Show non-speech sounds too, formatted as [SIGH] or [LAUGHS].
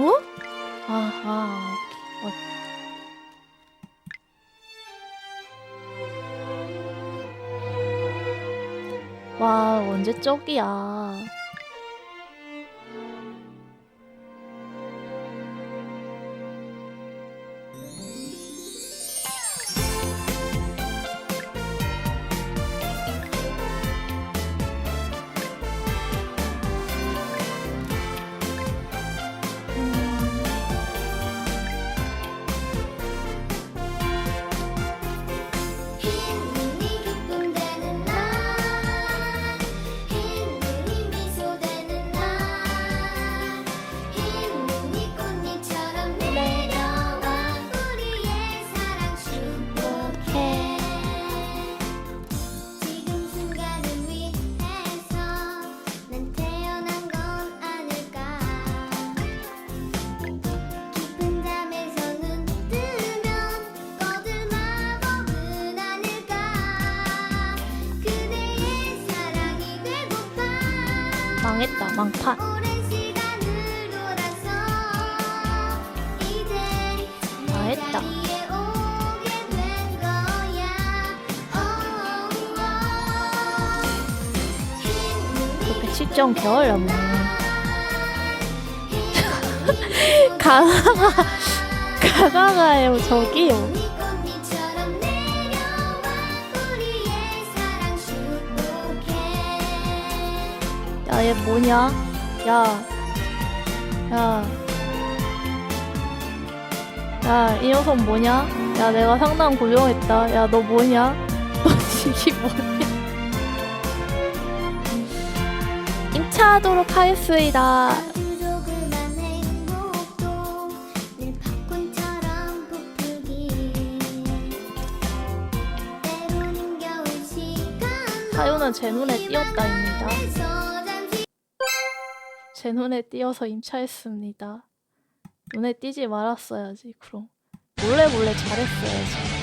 어? 아하. 어. 와 언제 쪽이야? 망했다 망판. 망했다. 그 107점 개어렵네. 눈이 가가가 가가가요 저기요. 야 얘 뭐냐? 야. 야. 야, 이 녀석 뭐냐? 야, 내가 상담 고정했다. 야, 너 뭐냐? [LAUGHS] 너 지기 뭐냐? 임차하도록 하겠습니다. 사유는 제 눈에 띄었다입니다. 제 눈에 띄어서 임차했습니다. 눈에 띄지 말았어야지, 그럼. 몰래 몰래 잘했어야지.